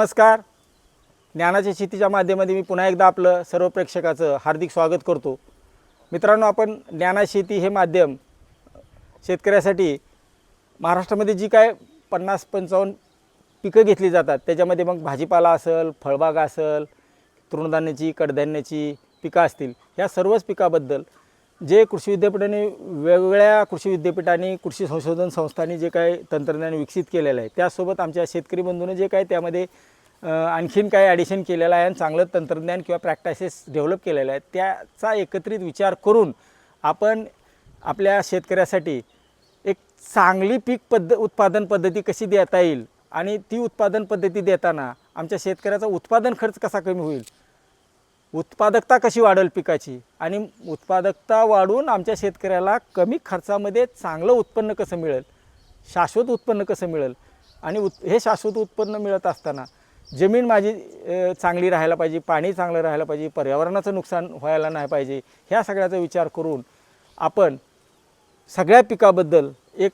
नमस्कार. ज्ञानाच्या शेतीच्या माध्यमातून मी पुन्हा एकदा आपलं सर्व प्रेक्षकाचं हार्दिक स्वागत करतो. मित्रांनो आपण ज्ञाना शेती हे माध्यम शेतकऱ्यासाठी महाराष्ट्रामध्ये जी काय पन्नास पंचावन्न पिकं घेतली जातात त्याच्यामध्ये मग भाजीपाला असेल फळबाग असेल तृणधान्याची कडधान्याची पिकं असतील ह्या सर्वच पिकाबद्दल जे कृषी विद्यापीठाने वेगवेगळ्या कृषी विद्यापीठांनी कृषी संशोधन संस्थांनी जे काही तंत्रज्ञान विकसित केलेलं आहे त्यासोबत आमच्या शेतकरी बंधूने जे काही त्यामध्ये आणखीन काही ॲडिशन केलेलं आहे आणि चांगलं तंत्रज्ञान किंवा प्रॅक्टिसेस डेव्हलप केलेलं आहे त्याचा एकत्रित विचार करून आपण आपल्या शेतकऱ्यासाठी एक चांगली पीक पद्ध उत्पादन पद्धती कशी देता येईल आणि ती उत्पादन पद्धती देताना आमच्या शेतकऱ्याचा उत्पादन खर्च कसा कमी होईल उत्पादकता कशी वाढेल पिकाची? आणि उत्पादकता वाढून आमच्या शेतकऱ्याला कमी खर्चामध्ये चांगलं उत्पन्न कसं मिळेल? शाश्वत उत्पन्न कसं मिळेल? आणि उत् हे शाश्वत उत्पन्न मिळत असताना जमीन माझी चांगली राहायला पाहिजे पाणी चांगलं राहायला पाहिजे पर्यावरणाचं नुकसान व्हायला नाही पाहिजे ह्या सगळ्याचा विचार करून आपण सगळ्या पिकाबद्दल एक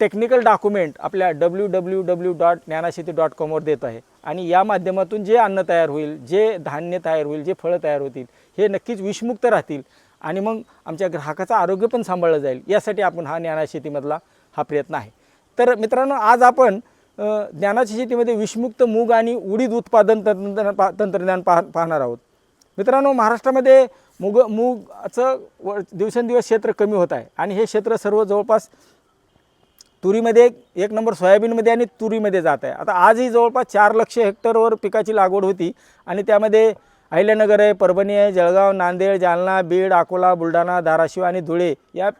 टेक्निकल डॉक्युमेंट आपल्या W W W dot Dnyanasheti dot कॉमवर देत आहे. आणि या माध्यमातून जे अन्न तयार होईल जे धान्य तयार होईल जे फळं तयार होतील हे नक्कीच विषमुक्त राहतील आणि मग आमच्या ग्राहकाचं आरोग्य पण सांभाळलं जाईल. यासाठी आपण हा ज्ञानाशेतीमधला हा प्रयत्न आहे. तर मित्रांनो आज आपण ज्ञानाच्या शेतीमध्ये विषमुक्त मूग आणि उडीद उत्पादन तंत्रज्ञान पा तंत्रज्ञान पाह पाहणार आहोत. मित्रांनो महाराष्ट्रामध्ये मूग मूगचं व दिवसेंदिवस क्षेत्र कमी होत आहे आणि हे क्षेत्र सर्व जवळपास तुरीमध्ये एक- नंबर सोयाबीनमध्ये आणि तुरीमध्ये जात आहे. आता आजही जवळपास चार लक्ष हेक्टरवर पिकाची लागवड होती आणि त्यामध्ये अहिल्यानगर आहे परभणी आहे जळगाव नांदेड जालना बीड अकोला बुलढाणा धाराशिव आणि धुळे या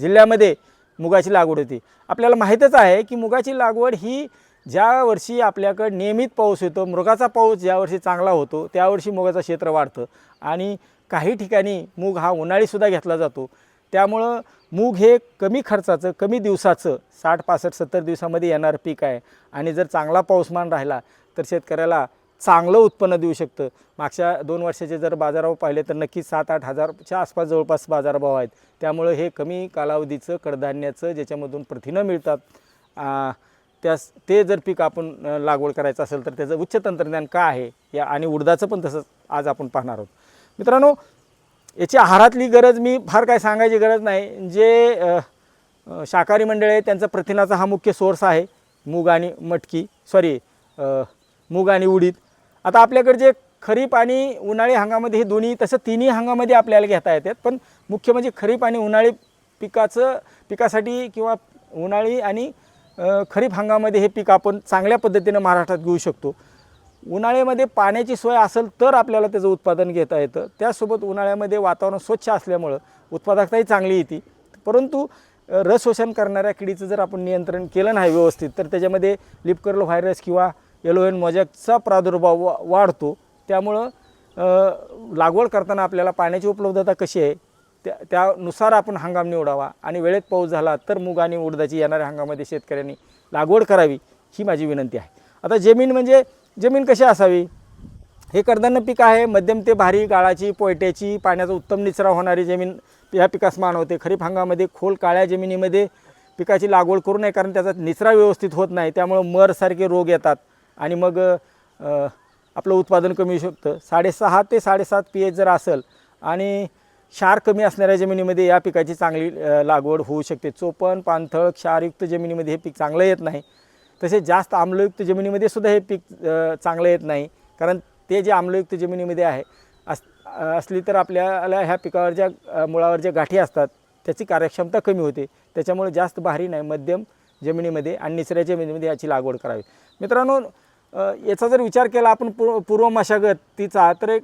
जिल्ह्यामध्ये मुगाची लागवड होती. आपल्याला माहीतच आहे की मुगाची लागवड ही ज्या वर्षी आपल्याकडे नियमित पाऊस येतो मृगाचा पाऊस ज्या वर्षी चांगला होतो त्यावर्षी मुगाचं क्षेत्र वाढतं आणि काही ठिकाणी मूग हा उन्हाळीसुद्धा घेतला जातो. त्यामुळं मूग हे कमी खर्चाचं कमी दिवसाचं साठ पासष्ट सत्तर दिवसामध्ये येणारं पीक आहे. आणि जर चांगला पाऊसमान राहिला तर शेतकऱ्याला चांगलं उत्पन्न देऊ शकतं. मागच्या दोन वर्षाचे जर बाजारभाव पाहिले तर नक्कीच सात आठ हजारच्या आसपास जवळपास बाजारभाव आहेत. त्यामुळं हे कमी कालावधीचं कडधान्याचं ज्याच्यामधून प्रथिनं मिळतात त्यास ते जर पीक आपण लागवड करायचं असेल तर त्याचं उच्च तंत्रज्ञान काय आहे? या आणि उडदाचं पण तसंच आज आपण पाहणार आहोत. मित्रांनो याची आहारातली गरज मी फार काय सांगायची गरज नाही. जे शाकाहारी मंडळ आहे त्यांचा प्रथिनाचा हा मुख्य सोर्स आहे मूग आणि मटकी. सॉरी मूग आणि उडीद. आता आपल्याकडे जे खरीप आणि उन्हाळी हंगामध्ये हे दोन्ही तसं तिन्ही हंगामध्ये आपल्याला घेता येतात पण मुख्य म्हणजे खरीप आणि उन्हाळी पिकाचं पिकासाठी किंवा उन्हाळी आणि खरीप हंगामामध्ये हे पीक आपण चांगल्या पद्धतीनं महाराष्ट्रात घेऊ शकतो. उन्हाळ्यामध्ये पाण्याची सोय असेल तर आपल्याला त्याचं उत्पादन घेता येतं. त्यासोबत उन्हाळ्यामध्ये वातावरण स्वच्छ असल्यामुळं उत्पादकताही चांगली येते. परंतु रसशोषण करणाऱ्या किडीचं जर आपण नियंत्रण केलं नाही व्यवस्थित तर त्याच्यामध्ये लिपकर्ल व्हायरस किंवा येलोएन मोजॅकचा प्रादुर्भाव वा वाढतो. त्यामुळं लागवड करताना आपल्याला पाण्याची उपलब्धता कशी आहे त्या त्यानुसार आपण हंगाम निवडावा. आणि वेळेत पाऊस झाला तर मूग आणि उडदाची येणाऱ्या हंगामामध्ये शेतकऱ्यांनी लागवड करावी ही माझी विनंती आहे. आता जमीन म्हणजे जमीन कशी असावी? हे कडधान्य पीक आहे. मध्यम ते भारी गाळाची पोयट्याची पाण्याचा उत्तम निचरा होणारी जमीन या पिकास मान होते. खरीप हंगामामध्ये खोल काळ्या जमिनीमध्ये पिकाची लागवड करू नये कारण त्याचा निचरा व्यवस्थित होत नाही. त्यामुळं मरसारखे रोग येतात आणि मग आपलं उत्पादन कमी होऊ शकतं. साडेसहा ते साडेसात पी एच जर असेल आणि क्षार कमी असणाऱ्या जमिनीमध्ये या पिकाची चांगली लागवड होऊ शकते. चोपण पाणथळ क्षारयुक्त जमिनीमध्ये हे पीक चांगलं येत नाही. तसेच जास्त आम्लयुक्त जमिनीमध्ये सुद्धा हे पीक चांगलं येत नाही. कारण ते जे आम्लयुक्त जमिनीमध्ये आहे अस असली तर आपल्याला ह्या पिकावर ज्या मुळावर ज्या गाठी असतात त्याची कार्यक्षमता कमी होते. त्याच्यामुळे जास्त भारी नाही मध्यम जमिनीमध्ये आणि निचऱ्या जमिनीमध्ये याची लागवड करावी. मित्रांनो याचा जर विचार केला आपण पूर्व पूर्व मशागत तिचा तर एक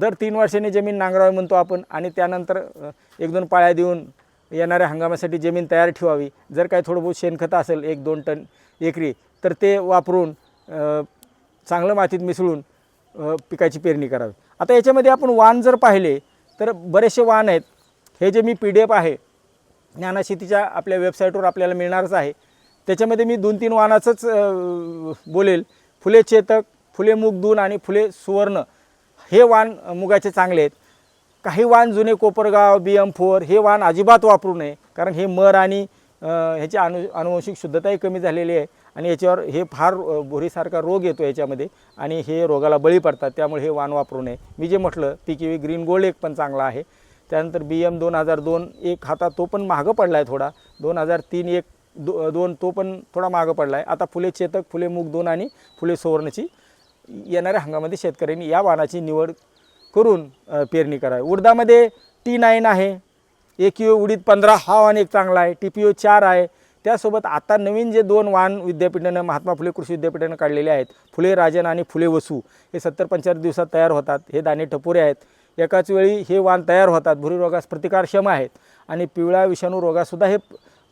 दर तीन वर्षांनी जमीन नांगरावी म्हणतो आपण आणि त्यानंतर एक दोन पाळ्या देऊन येणाऱ्या हंगामासाठी जमीन तयार ठेवावी. जर काही थोडं बहुत शेणखतं असेल एक दोन टन एकरी तर ते वापरून चांगलं मातीत मिसळून पिकाची पेरणी करावी. आता याच्यामध्ये आपण वाण जर पाहिले तर बरेचसे वाण आहेत. हे जे मी पी डी एफ आहे ज्ञानाशेतीच्या आपल्या वेबसाईटवर आपल्याला मिळणारच आहे. त्याच्यामध्ये मी दोन तीन वाणाचंच बोलेल. फुले चेतक फुले मुगदून आणि फुले सुवर्ण हे वाण मुगाचे चांगले आहेत. काही वाण जुने कोपरगाव बी एम फोर हे वाण अजिबात वापरू नये. कारण हे मर आणि ह्याची अनु अनुवंशिक शुद्धताही कमी झालेली आहे आणि याच्यावर हे फार भुरीसारखा रोग येतो याच्यामध्ये आणि हे रोगाला बळी पडतात. त्यामुळे हे वाण वापरू नये. मी जे म्हटलं P K V green gold एक पण चांगला आहे. त्यानंतर बी एम दोन हजार दोन एक हाता तो पण मागं पडला आहे थोडा. दोन हजार तीन एक दो दोन तो पण थोडा मागं पडला आहे आता फुले चेतक फुले मूग दोन आणि फुले सुवर्णची येणाऱ्या हंगामामध्ये शेतकऱ्यांनी या वाणाची निवड करून पेरणी करावी. उडदामध्ये टी नाईन आहे एक यू उडीद पंधरा हा वाण एक चांगला आहे टी पी ओ चार आहे. त्यासोबत आता नवीन जे दोन वाण विद्यापीठानं महात्मा फुले कृषी विद्यापीठानं काढलेले आहेत फुले राजन आणि फुले वसू हे सत्तर पंचाहत्तर दिवसात तयार होतात. हे दाणे टपोरे आहेत. एकाच वेळी हे वाण तयार होतात. भुरी रोगास प्रतिकारक्षम आहेत. आणि पिवळा विषाणू रोगासुद्धा हे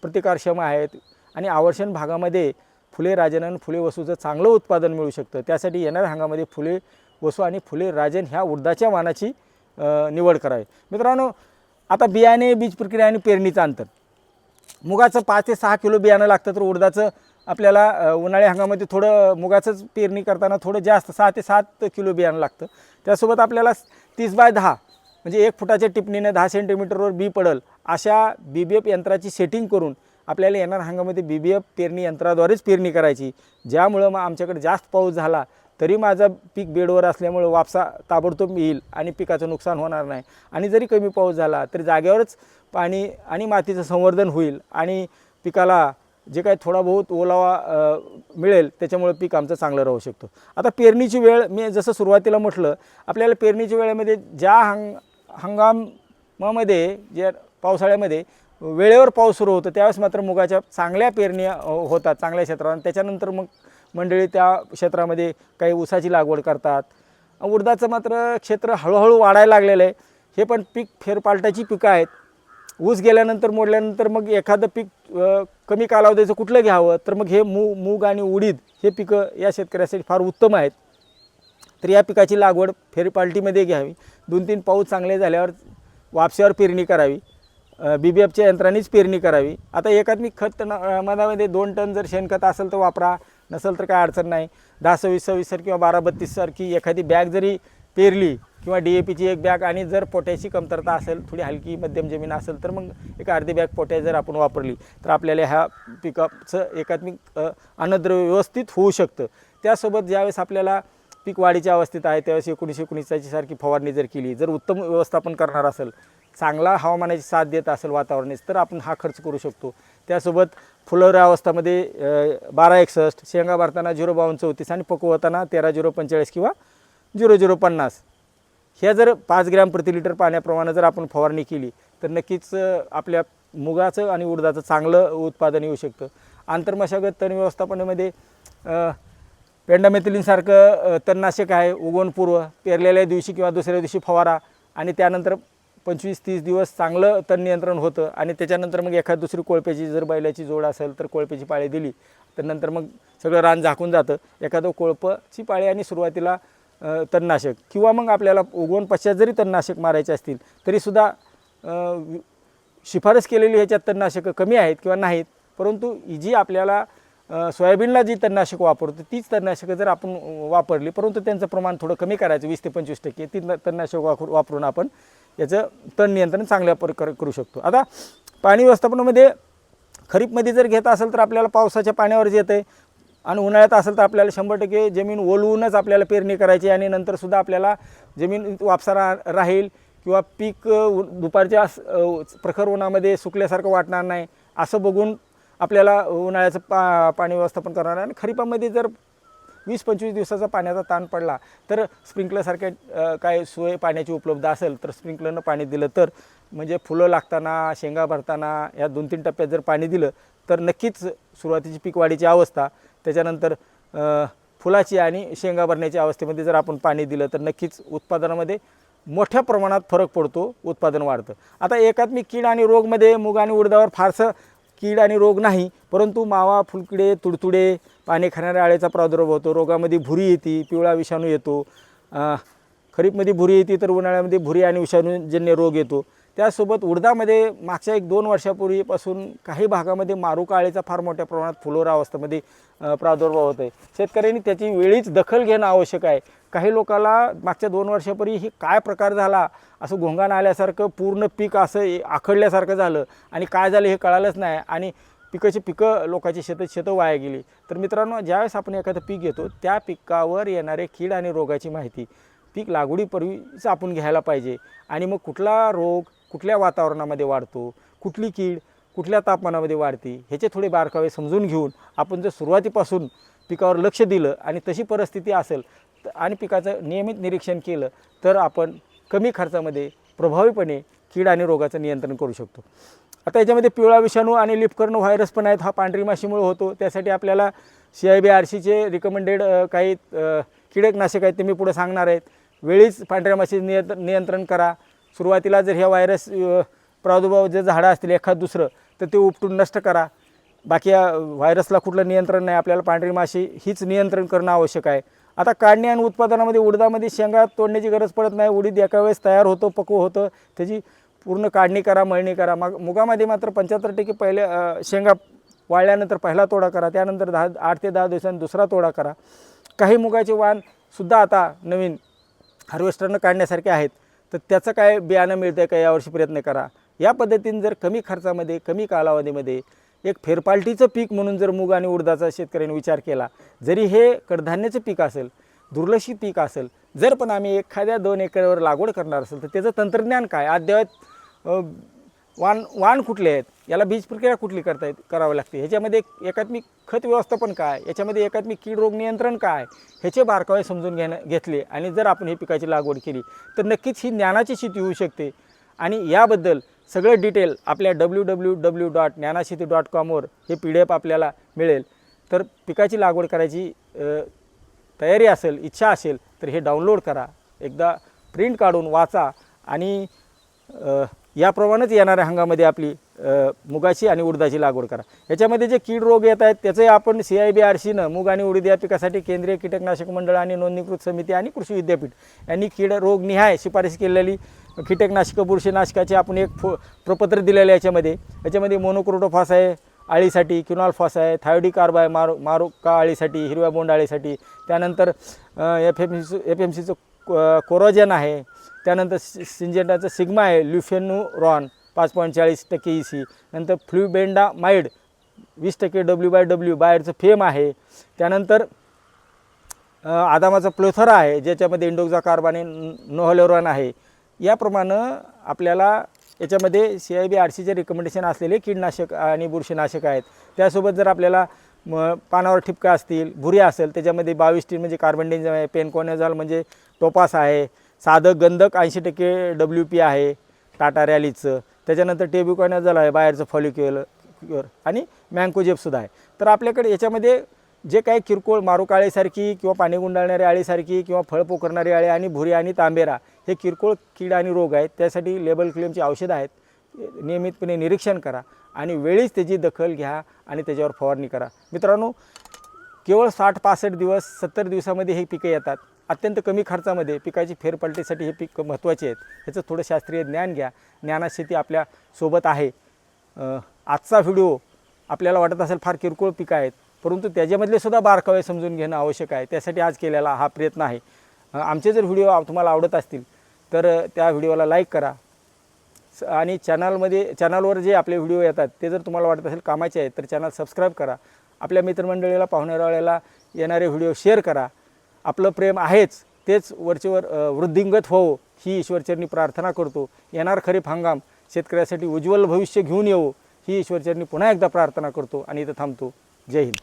प्रतिकारक्षम आहेत. आणि आवर्षण भागामध्ये फुले राजन आणि फुले वसूचं चांगलं उत्पादन मिळू शकतं. त्यासाठी येणाऱ्या हंगामध्ये फुले वसू आणि फुले राजन ह्या उडदाच्या वाणाची निवड करावी. मित्रांनो आता बियाणे बीज प्रक्रिया आणि पेरणीचं अंतर. मुगाचं पाच ते सहा किलो बियाणं लागतं तर उडदाचं आपल्याला उन्हाळी हंगामध्ये थोडं मुगाचंच पेरणी करताना थोडं जास्त सहा ते सात किलो बियाणं लागतं. त्यासोबत आपल्याला तीस बाय दहा म्हणजे एक फुटाच्या टिपणीने दहा सेंटीमीटरवर बी पडल अशा बी बी एफ यंत्राची सेटिंग करून आपल्याला येणार हंगामामध्ये बी बी एफ पेरणी यंत्राद्वारेच पेरणी करायची. ज्यामुळं मग आमच्याकडे जास्त पाऊस झाला तरी माझा पीक बेडवर असल्यामुळं वापसा ताबडतोब येईल आणि पिकाचं नुकसान होणार नाही. आणि जरी कमी पाऊस झाला तरी जागेवरच पाणी आणि मातीचं संवर्धन होईल आणि पिकाला जे काही थोडा बहुत ओलावा मिळेल त्याच्यामुळे पीक आमचं चांगलं राहू शकतो. आता पेरणीची वेळ मी जसं सुरुवातीला म्हटलं आपल्याला पेरणीच्या वेळेमध्ये ज्या हंग हंगामामध्ये जे पावसाळ्यामध्ये वेळेवर पाऊस सुरू होतो त्यावेळेस मात्र मुगाच्या चांगल्या पेरण्या होतात चांगल्या क्षेत्रात. त्याच्यानंतर मग मंडळी त्या क्षेत्रामध्ये काही ऊसाची लागवड करतात. उडदाचं मात्र क्षेत्र हळूहळू वाढायला लागलेलं आहे. हे पण पीक फेरपालटाची पिकं आहेत. ऊस गेल्यानंतर मोडल्यानंतर मग एखादं पीक कमी कालावधीचं कुठलं घ्यावं? तर मग हे मूग मूग आणि उडीद हे पिकं या शेतकऱ्यासाठी फार उत्तम आहेत. तर या पिकाची लागवड फेरपालटीमध्ये घ्यावी. दोन तीन पाऊस चांगले झाल्यावर वापशावर पेरणी करावी. बी बी एफच्या यंत्रानेच पेरणी करावी. आता एकात्मिक खत न मधामध्ये दोन टन जर शेणखत असेल तर वापरा. नसेल तर काय अडचण नाही. दहा सव्वीस सव्वीससारखी किंवा बारा बत्तीससारखी एखादी बॅग जरी पेरली किंवा डी ए पीची एक बॅग आणि जर पोट्याची कमतरता असेल थोडी हलकी मध्यम जमीन असेल तर मग एक अर्धी बॅग पोट्या जर आपण वापरली तर आपल्याला ह्या पिकअपचं एकात्मिक अन्नद्रव्य व्यवस्थित होऊ शकतं. त्यासोबत ज्यावेळेस आपल्याला पीक वाढीच्या अवस्थेत आहे त्यावेळेस एकोणीसशे एकोणीसाची सारखी फवारणी जर केली जर उत्तम व्यवस्थापन करणार असेल चांगला हवामानाची साथ देत असेल वातावरणाची तर आपण हा खर्च करू शकतो. त्यासोबत फुलोऱ्या अवस्थामध्ये बारा एकसष्ट शेंगा भरताना झिरो बावन्न चौतीस आणि पकवताना तेरा झिरो पंचेचाळीस किंवा झिरो झिरो पन्नास. ह्या जर पाच ग्रॅम प्रति लिटर पाण्याप्रमाणे जर आपण फवारणी केली तर नक्कीच आपल्या मुगाचं आणि उडदाचं चांगलं उत्पादन येऊ शकतं. आंतरमशागत तण व्यवस्थापनामध्ये अ, तणनाशक आहे उगवणपूर्व पेरलेल्या दिवशी किंवा दुसऱ्या दिवशी फवारा आणि त्यानंतर पंचवीस तीस दिवस चांगलं तण नियंत्रण होतं आणि त्याच्यानंतर मग एखाद दुसरी कोळप्याची जर बैलाची जोड असेल तर कोळप्याची पाळी दिली तर नंतर मग सगळं रान झाकून जातं. एखादं कोळपची पाळी आणि सुरुवातीला तणनाशक किंवा मग आपल्याला उगवून पश्चात जरी तणनाशक मारायचे असतील तरीसुद्धा शिफारस केलेली ह्याच्यात तणनाशकं कमी आहेत किंवा नाहीत. परंतु ही जी आपल्याला सोयाबीनला जी तणनाशक वापरतो तीच तणनाशकं जर आपण वापरली परंतु त्यांचं प्रमाण थोडं कमी करायचं वीस ते पंचवीस टक्के ती तणनाशक वापर वापरून आपण याचं तण नियंत्रण चांगल्या प्रकारे करू शकतो. आता पाणी व्यवस्थापनामध्ये खरीपमध्ये जर घेत असेल तर आपल्याला पावसाच्या पाण्यावरच येतं आहे आणि उन्हाळ्यात असेल तर आपल्याला शंभर टक्के जमीन ओलवूनच आपल्याला पेरणी करायची आणि नंतरसुद्धा आपल्याला जमीन वापसा रा राहील किंवा पीक दुपारच्या प्रखर उन्हामध्ये सुकल्यासारखं वाटणार नाही असं बघून आपल्याला उन्हाळ्याचं पा पाणी व्यवस्थापन करणार आहे आणि खरीपामध्ये जर वीस पंचवीस दिवसाचा पाण्याचा ताण पडला तर स्प्रिंकलरसारख्या काय सोय पाण्याची उपलब्ध असेल तर स्प्रिंकलरनं पाणी दिलं तर म्हणजे फुलं लागताना शेंगा भरताना या दोन तीन टप्प्यात जर पाणी दिलं तर नक्कीच सुरुवातीची पीक वाढीची अवस्था त्याच्यानंतर फुलाची आणि शेंगा भरण्याच्या अवस्थेमध्ये जर आपण पाणी दिलं तर नक्कीच उत्पादनामध्ये मोठ्या प्रमाणात फरक पडतो उत्पादन वाढतं. आता एकात्मिक कीड आणि रोगमध्ये मुग आणि उडदावर फारसं कीड आणि रोग नाही परंतु मावा फुलकिडे तुडतुडे पाणी खाणाऱ्या आळेचा प्रादुर्भाव होतो रोगामध्ये भुरी येते पिवळा विषाणू येतो. खरीपमध्ये भुरी येते तर उन्हाळ्यामध्ये भुरी आणि विषाणूजन्य रोग येतो. त्यासोबत उडदामध्ये मागच्या एक दोन वर्षापूर्वीपासून काही भागामध्ये मारुका आळेचा फार मोठ्या प्रमाणात फुलोरा अवस्थेमध्ये प्रादुर्भाव होत आहे शेतकऱ्यांनी त्याची वेळीच दखल घेणं आवश्यक आहे. काही लोकाला मागच्या दोन वर्षापूर्वी हे काय प्रकार झाला असं घोंगाण आल्यासारखं पूर्ण पीक असं ए- आखडल्यासारखं झालं आणि काय झालं हे कळालंच नाही. आणि पिकाची पिकं लोकांची शेतं शेतं वाया गेली. तर मित्रांनो ज्यावेळेस आपण एखादं पीक घेतो त्या पिकावर येणारे कीड आणि रोगाची माहिती पीक लागवडीपूर्वीच आपण घ्यायला पाहिजे. आणि मग कुठला रोग कुठल्या वातावरणामध्ये वाढतो कुठली कीड कुठल्या तापमानामध्ये वाढते ह्याचे थोडे बारकावे समजून घेऊन आपण जर सुरुवातीपासून पिकावर लक्ष दिलं आणि तशी परिस्थिती असेल आणि पिकाचं नियमित निरीक्षण केलं तर आपण कमी खर्चामध्ये प्रभावीपणे कीड आणि रोगाचं नियंत्रण करू शकतो. आता याच्यामध्ये पिवळा विषाणू आणि लिपकर्ण व्हायरस पण आहेत. हा पांढरी माशीमुळे होतो. त्यासाठी आपल्याला सी आय बी आर सीचे रिकमेंडेड काही अ, कीटकनाशक आहेत ते मी पुढे सांगणार आहेत वेळीच पांढऱ्या माशी नियंत्र नियंत्रण करा. सुरुवातीला जर ह्या व्हायरस प्रादुर्भाव जे झाडं असतील एखादं दुसरं तर ते उपटून नष्ट करा. बाकी या व्हायरसला कुठलं नियंत्रण नाही. आपल्याला पांढरी माशी हीच नियंत्रण करणं आवश्यक आहे. आता काढणी आणि उत्पादनामध्ये उडदामध्ये शेंगा तोडण्याची गरज पडत नाही. उडीद एका वेळेस तयार होतं पक्व होतं. त्याची पूर्ण काढणी करा मळणी करा. मग मुगामध्ये मात्र पंच्याहत्तर टक्के पहिले शेंगा वाळल्यानंतर पहिला तोडा करा त्यानंतर दहा आठ ते दहा दिवसांनी दुसरा तोडा करा. काही मुगाचे वाणसुद्धा आता नवीन हार्वेस्टरनं काढण्यासारखे आहेत. तर त्याचं काय बियाणं मिळतं आहे का यावर्षी प्रयत्न करा. या पद्धतीने जर कमी खर्चामध्ये कमी कालावधीमध्ये एक फेरपालटीचं पीक म्हणून जर मूग आणि उडदाचा शेतकऱ्यांनी विचार केला जरी हे कडधान्याचं पीक असेल दुर्लक्षित पीक असेल जर पण आम्ही एखाद्या दोन एकरवर लागवड करणार असेल तर त्याचं तंत्रज्ञान काय? अद्ययावत वाण वाण कुठले आहेत? याला बीज प्रक्रिया कुठली करता येत करावी लागते? ह्याच्यामध्ये एकात्मिक खत व्यवस्थापन काय? याच्यामध्ये एकात्मिक कीड रोग नियंत्रण काय? ह्याचे बारकावे समजून घेणं घेतले आणि जर आपण हे पिकाची लागवड केली तर नक्कीच ही ज्ञानाची शेती होऊ शकते. आणि याबद्दल सगळं डिटेल आपल्या W W W dot Dnyanasheti dot कॉमवर हे पी डी एफ आपल्याला मिळेल. तर पिकाची लागवड करायची तयारी असेल इच्छा असेल तर हे डाउनलोड करा. एकदा प्रिंट काढून वाचा आणि याप्रमाणेच येणाऱ्या हंगामध्ये आपली मुगाची आणि उडदाची लागवड करा. याच्यामध्ये जे कीड रोग येत आहेत त्याचे आपण सी आय बी आर सीनं मूग आणि उडीद या पिकासाठी केंद्रीय कीटकनाशक मंडळ आणि नोंदणीकृत समिती आणि कृषी विद्यापीठ यांनी कीड रोग निहाय शिफारस केलेली कीटकनाशकं बुरशीनाशकाचे आपण एक फो प्रपत्र दिलेलं आहे याच्यामध्ये. याच्यामध्ये मोनोक्रोटोफास आहे आळीसाठी क्युनॉल्फॉस आहे थायोडी कार्ब आहे मारो मारोका आळीसाठी हिरव्या बोंड आळीसाठी त्यानंतर F M C F M सीचं कोरोजन आहे त्यानंतर सि सिंजेंटाचं सिग्मा आहे ल्युफेनुरॉन पाच पॉईंट चाळीस टक्के ई सी नंतर फ्ल्युबेंडा माइड वीस टक्के डब्ल्यू बाय डब्ल्यू बाहेरचं फेम आहे त्यानंतर आदामाचा प्लोथरा आहे ज्याच्यामध्ये इंडोक्झा कार्ब आणि नोहलेरॉन आहे याप्रमाणे आपल्याला याच्यामध्ये सी आय बी आर सीचे रिकमेंडेशन असलेले कीडनाशक आणि बुरशीनाशक आहेत. त्यासोबत जर आपल्याला म पानावर ठिपका असतील भुऱ्या असेल त्याच्यामध्ये बावीस टीन म्हणजे कार्बन डेंजम आहे पेनकॉनेझॉल म्हणजे टोपास आहे साधं गंधक ऐंशी टक्के डब्ल्यू पी आहे टाटा रॅलीचं. त्याच्यानंतर टेब्युकॉनेझॉल आहे बाहेरचं फॉलिक्युअल क्युअर आणि मँकोजेपसुद्धा आहे. तर आपल्याकडे याच्यामध्ये जे काही किरकोळ मारुक किंवा पाणी गुंडाळणाऱ्या आळीसारखी किंवा फळ पोखरणारी आळी आणि भुरी आणि तांबेरा हे किरकोळ कीड आणि रोग आहेत. त्यासाठी लेबल क्लेमची औषधं आहेत. नियमितपणे निरीक्षण करा आणि वेळीच त्याची दखल घ्या आणि त्याच्यावर फवारणी करा. मित्रांनो केवळ साठ पासष्ट दिवस सत्तर दिवसामध्ये हे पिकं येतात. अत्यंत कमी खर्चामध्ये पिकाची फेरपलटीसाठी हे पिक महत्त्वाचे आहेत. ह्याचं थोडं शास्त्रीय ज्ञान घ्या. ज्ञानाशेती आपल्यासोबत आहे. आजचा व्हिडिओ आपल्याला वाटत असेल फार किरकोळ पिकं आहेत. परंतु त्याच्यामधले सुद्धा बारकावे समजून घेणं आवश्यक आहे. त्यासाठी आज केलेला हा प्रयत्न आहे. आमचे जर व्हिडिओ तुम्हाला आवडत असतील तर त्या व्हिडिओला लाईक करा. स- आणि चॅनलमध्ये चॅनलवर जे आपले व्हिडिओ येतात ते जर तुम्हाला वाटत असेल कामाचे आहेत तर चॅनल सबस्क्राईब करा. आपल्या मित्रमंडळीला पाहुणेरावळ्याला येणारे व्हिडिओ शेअर करा. आपलं प्रेम आहेच तेच वरचेवर वृद्धिंगत होवो ही ईश्वरचरणी प्रार्थना करतो. येणार खरीप हंगाम शेतकऱ्यासाठी उज्ज्वल भविष्य घेऊन येवो ही ईश्वरचरणी पुन्हा एकदा प्रार्थना करतो आणि इथं थांबतो. जय हिंद.